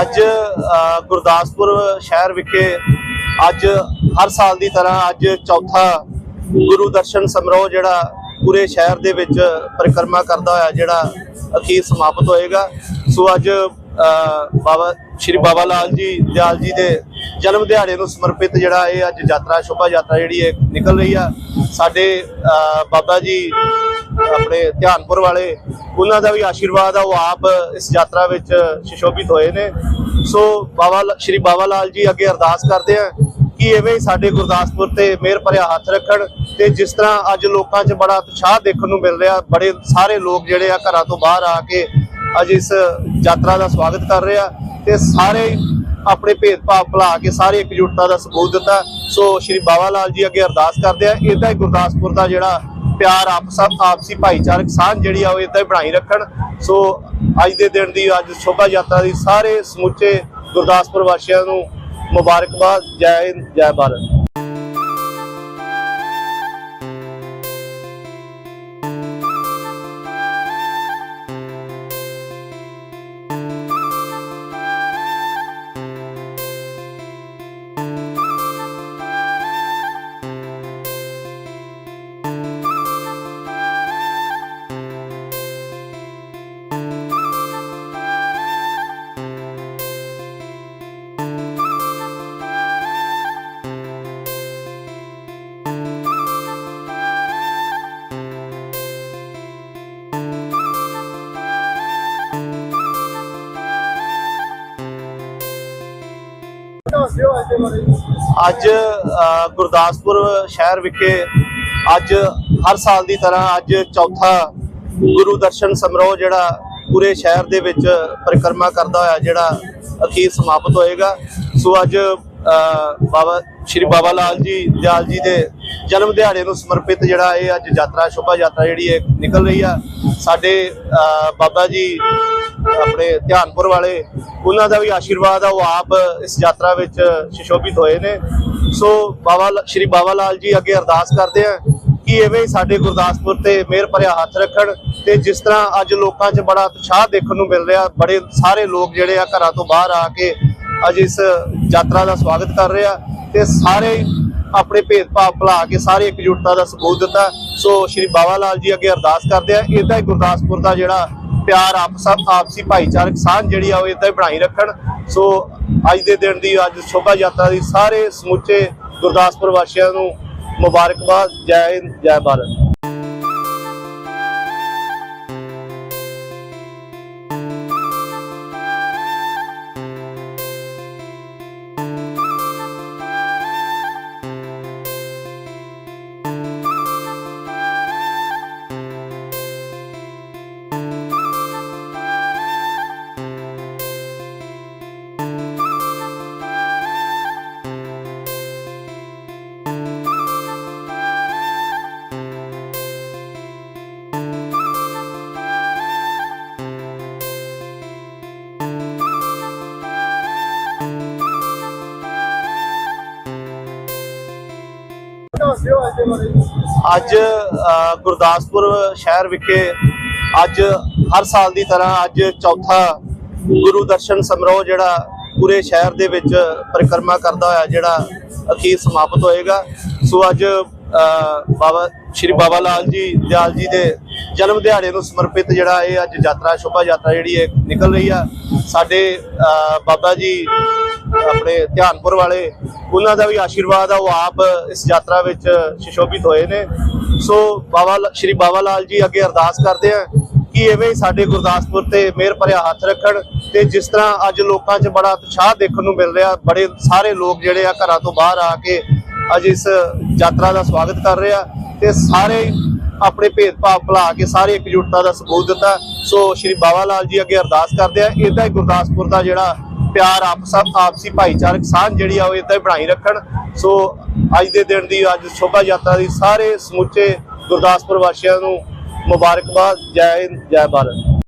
ਅੱਜ ਗੁਰਦਾਸਪੁਰ ਸ਼ਹਿਰ ਵਿਖੇ ਅੱਜ ਹਰ ਸਾਲ ਦੀ ਤਰ੍ਹਾਂ ਅੱਜ ਚੌਥਾ ਗੁਰੂ ਦਰਸ਼ਨ ਸਮਾਰੋਹ ਜਿਹੜਾ ਪੂਰੇ ਸ਼ਹਿਰ ਦੇ ਵਿੱਚ ਪਰਿਕਰਮਾ ਕਰਦਾ ਹੋਇਆ ਜਿਹੜਾ ਅਖੀਰ ਸਮਾਪਤ ਹੋਏਗਾ। ਸੋ ਅੱਜ ਬਾਬਾ ਸ਼੍ਰੀ ਬਾਬਾ ਲਾਲ ਜੀ, ਦਿਆਲ ਜੀ ਦੇ ਜਨਮ ਦਿਹਾੜੇ ਨੂੰ ਸਮਰਪਿਤ ਜਿਹੜਾ ਇਹ ਅੱਜ ਯਾਤਰਾ, ਸ਼ੋਭਾ ਯਾਤਰਾ ਜਿਹੜੀ ਇਹ ਨਿਕਲ ਰਹੀ ਆ, ਸਾਡੇ ਬਾਬਾ ਜੀ, ਆਪਣੇ ਧਿਆਨਪੁਰ ਵਾਲੇ, ਉਹਨਾਂ ਦਾ ਵੀ ਆਸ਼ੀਰਵਾਦ ਆ, ਉਹ ਆਪ ਇਸ ਯਾਤਰਾ ਵਿੱਚ ਸ਼ਿਸ਼ੋਭਿਤ ਹੋਏ ਨੇ। ਸੋ ਬਾਬਾ ਲ- ਸ਼੍ਰੀ ਬਾਬਾ ਲਾਲ ਜੀ ਅੱਗੇ ਅਰਦਾਸ ਕਰਦੇ ਆ ਕਿ ਐਵੇਂ ਹੀ ਸਾਡੇ ਗੁਰਦਾਸਪੁਰ ਤੇ ਮਿਹਰ ਭਰਿਆ ਹੱਥ ਰੱਖਣ ਤੇ ਜਿਸ ਤਰ੍ਹਾਂ ਅੱਜ ਲੋਕਾਂ 'ਚ ਬੜਾ ਉਤਸ਼ਾਹ ਦੇਖਣ ਨੂੰ ਮਿਲ ਰਿਹਾ, ਬੜੇ ਸਾਰੇ ਲੋਕ ਜਿਹੜੇ ਆ ਘਰਾਂ ਤੋਂ ਬਾਹਰ ਆ ਕੇ ਅੱਜ ਇਸ ਯਾਤਰਾ ਦਾ ਸਵਾਗਤ ਕਰ ਰਿਹਾ ਆ ਤੇ ਸਾਰੇ ਆਪਣੇ ਭੇਦਭਾਵ ਭੁਲਾ ਕੇ ਸਾਰੇ ਇਕਜੁੱਟਤਾ ਦਾ ਸਬੂਤ ਦਿੱਤਾ। ਸੋ ਸ਼੍ਰੀ ਬਾਬਾ ਲਾਲ ਜੀ ਅੱਗੇ ਅਰਦਾਸ ਕਰਦੇ ਆ। ਇਦਾਂ ਹੀ ਗੁਰਦਾਸਪੁਰ ਦਾ ਜਿਹੜਾ ਪਿਆਰ ਆਪਸ ਆਪਸੀ ਭਾਈਚਾਰਕ ਸਾਂਝ ਜਿਹੜੀ ਆ ਉਹ ਇਦਾਂ ਹੀ ਬਣਾਈ ਰੱਖਣ। ਸੋ ਅੱਜ ਦੇ ਦਿਨ ਦੀ, ਅੱਜ ਸ਼ੋਭਾ ਯਾਤਰਾ ਦੀ ਸਾਰੇ ਸਮੁੱਚੇ ਗੁਰਦਾਸਪੁਰ ਵਾਸੀਆਂ ਨੂੰ ਮੁਬਾਰਕਬਾਦ। ਜੈ ਹਿੰਦ, ਜੈ ਭਾਰਤ। ਅੱਜ ਗੁਰਦਾਸਪੁਰ ਸ਼ਹਿਰ ਵਿਖੇ ਅੱਜ ਹਰ ਸਾਲ ਦੀ ਤਰ੍ਹਾਂ ਅੱਜ ਚੌਥਾ ਗੁਰੂ ਦਰਸ਼ਨ ਸਮਾਰੋਹ ਜਿਹੜਾ ਪੂਰੇ ਸ਼ਹਿਰ ਦੇ ਵਿੱਚ ਪਰਿਕਰਮਾ ਕਰਦਾ ਹੋਇਆ ਜਿਹੜਾ ਅਖੀਰ ਸਮਾਪਤ ਹੋਏਗਾ। ਸੋ ਅੱਜ ਬਾਬਾ, ਸ਼੍ਰੀ ਬਾਬਾ ਲਾਲ ਜੀ, ਦਿਆਲ ਜੀ ਦੇ ਜਨਮ ਦਿਹਾੜੇ ਨੂੰ ਸਮਰਪਿਤ ਜਿਹੜਾ ਇਹ ਅੱਜ ਯਾਤਰਾ, ਸ਼ੋਭਾ ਯਾਤਰਾ ਜਿਹੜੀ ਹੈ ਨਿਕਲ ਰਹੀ ਆ, ਸਾਡੇ ਬਾਬਾ ਜੀ ਆਪਣੇ ਧਿਆਨਪੁਰ ਵਾਲੇ, ਉਹਨਾਂ ਦਾ ਵੀ ਆਸ਼ੀਰਵਾਦ ਆ, ਉਹ ਆਪ ਇਸ ਯਾਤਰਾ ਵਿੱਚ ਸ਼ਿਸ਼ੋਭਿਤ ਹੋਏ ਨੇ। ਸੋ ਬਾਬਾ ਲ- ਸ਼੍ਰੀ ਬਾਬਾ ਲਾਲ ਜੀ ਅੱਗੇ ਅਰਦਾਸ ਕਰਦੇ ਆ ਕਿ ਐਵੇਂ ਹੀ ਸਾਡੇ ਗੁਰਦਾਸਪੁਰ ਤੇ ਮਿਹਰ ਭਰਿਆ ਹੱਥ ਰੱਖਣ ਤੇ ਜਿਸ ਤਰ੍ਹਾਂ ਅੱਜ ਲੋਕਾਂ 'ਚ ਬੜਾ ਉਤਸ਼ਾਹ ਦੇਖਣ ਨੂੰ ਮਿਲ ਰਿਹਾ, ਬੜੇ ਸਾਰੇ ਲੋਕ ਜਿਹੜੇ ਆ ਘਰਾਂ ਤੋਂ ਬਾਹਰ ਆ ਕੇ ਅੱਜ ਇਸ ਯਾਤਰਾ ਦਾ ਸਵਾਗਤ ਕਰ ਰਹੇ ਆ ਤੇ ਸਾਰੇ ਆਪਣੇ ਭੇਦਭਾਵ ਭੁਲਾ ਕੇ, ਸਾਰੇ ਇਕਜੁੱਟਤਾ ਦਾ ਸਬੂਤ ਦਿੱਤਾ। ਸੋ ਸ਼੍ਰੀ ਬਾਬਾ ਲਾਲ ਜੀ ਅੱਗੇ ਅਰਦਾਸ ਕਰਦੇ ਆ। ਇਦਾਂ ਹੀ ਗੁਰਦਾਸਪੁਰ ਦਾ ਜਿਹੜਾ ਪਿਆਰ ਆਪਸ ਆਪਸੀ ਭਾਈਚਾਰਕ ਸਾਂਝ ਜਿਹੜੀ ਆ ਉਹ ਇਦਾਂ ਹੀ ਬਣਾਈ ਰੱਖਣ। ਸੋ ਅੱਜ ਦੇ ਦਿਨ ਦੀ, ਅੱਜ ਸ਼ੋਭਾ ਯਾਤਰਾ ਦੀ ਸਾਰੇ ਸਮੁੱਚੇ ਗੁਰਦਾਸਪੁਰ ਵਾਸੀਆਂ ਨੂੰ ਮੁਬਾਰਕਬਾਦ। ਜੈ ਹਿੰਦ, ਜੈ ਭਾਰਤ। ਅੱਜ ਗੁਰਦਾਸਪੁਰ ਸ਼ਹਿਰ ਵਿਖੇ ਅੱਜ ਹਰ ਸਾਲ ਦੀ ਤਰ੍ਹਾਂ ਅੱਜ ਚੌਥਾ ਗੁਰੂ ਦਰਸ਼ਨ ਸਮਾਰੋਹ ਜਿਹੜਾ ਪੂਰੇ ਸ਼ਹਿਰ ਦੇ ਵਿੱਚ ਪਰਿਕਰਮਾ ਕਰਦਾ ਹੋਇਆ ਜਿਹੜਾ ਅਖੀਰ ਸਮਾਪਤ ਹੋਏਗਾ। ਸੋ ਅੱਜ ਬਾਬਾ ਸ਼੍ਰੀ ਬਾਬਾ ਲਾਲ ਜੀ ਦਿਆਲ ਜੀ ਦੇ ਜਨਮ ਦਿਹਾੜੇ ਨੂੰ ਸਮਰਪਿਤ ਜਿਹੜਾ ਇਹ ਅੱਜ ਯਾਤਰਾ, ਸ਼ੋਭਾ ਯਾਤਰਾ ਜਿਹੜੀ ਹੈ ਨਿਕਲ ਰਹੀ ਆ, ਸਾਡੇ ਬਾਬਾ ਜੀ, ਆਪਣੇ ਧਿਆਨਪੁਰ ਵਾਲੇ, ਉਹਨਾਂ ਦਾ ਵੀ ਆਸ਼ੀਰਵਾਦ ਆ, ਉਹ ਆਪ ਇਸ ਯਾਤਰਾ ਵਿੱਚ ਸ਼ਿਸ਼ੋਭਿਤ ਹੋਏ ਨੇ। ਸੋ ਬਾਬਾ ਲ- ਸ਼੍ਰੀ ਬਾਬਾ ਲਾਲ ਜੀ ਅੱਗੇ ਅਰਦਾਸ ਕਰਦੇ ਆ ਕਿ ਐਵੇਂ ਸਾਡੇ ਗੁਰਦਾਸਪੁਰ ਤੇ ਮਿਹਰ ਭਰਿਆ ਹੱਥ ਰੱਖਣ ਤੇ ਜਿਸ ਤਰ੍ਹਾਂ ਅੱਜ ਲੋਕਾਂ 'ਚ ਬੜਾ ਉਤਸ਼ਾਹ ਦੇਖਣ ਨੂੰ ਮਿਲ ਰਿਹਾ, ਬੜੇ ਸਾਰੇ ਲੋਕ ਜਿਹੜੇ ਆ ਘਰਾਂ ਤੋਂ ਬਾਹਰ ਆ ਕੇ ਅੱਜ ਇਸ ਯਾਤਰਾ ਦਾ ਸਵਾਗਤ ਕਰ ਰਿਹਾ ਆ ਤੇ ਸਾਰੇ ਆਪਣੇ ਭੇਦਭਾਵ ਭੁਲਾ ਕੇ ਸਾਰੇ ਇਕਜੁੱਟਤਾ ਦਾ ਸਬੂਤ ਦਿੱਤਾ। ਸੋ ਸ਼੍ਰੀ ਬਾਬਾ ਲਾਲ ਜੀ ਅੱਗੇ ਅਰਦਾਸ ਕਰਦੇ ਆ। ਇਦਾਂ ਹੀ ਗੁਰਦਾਸਪੁਰ ਦਾ ਜਿਹੜਾ ਪਿਆਰ ਆਪ ਸਭ ਆਪਸੀ ਭਾਈਚਾਰਕ ਸਾਂਝ ਜਿਹੜੀ ਆ ਉਹ ਇਦਾਂ ਹੀ ਬਣਾਈ ਰੱਖਣ। ਸੋ ਅੱਜ ਦੇ ਦਿਨ ਦੀ ਅੱਜ ਸ਼ੋਭਾ ਯਾਤਰਾ ਦੀ ਸਾਰੇ ਸਮੁੱਚੇ ਗੁਰਦਾਸਪੁਰ ਵਾਸੀਆਂ ਨੂੰ ਮੁਬਾਰਕਬਾਦ। ਜੈ ਹਿੰਦ, ਜੈ ਭਾਰਤ।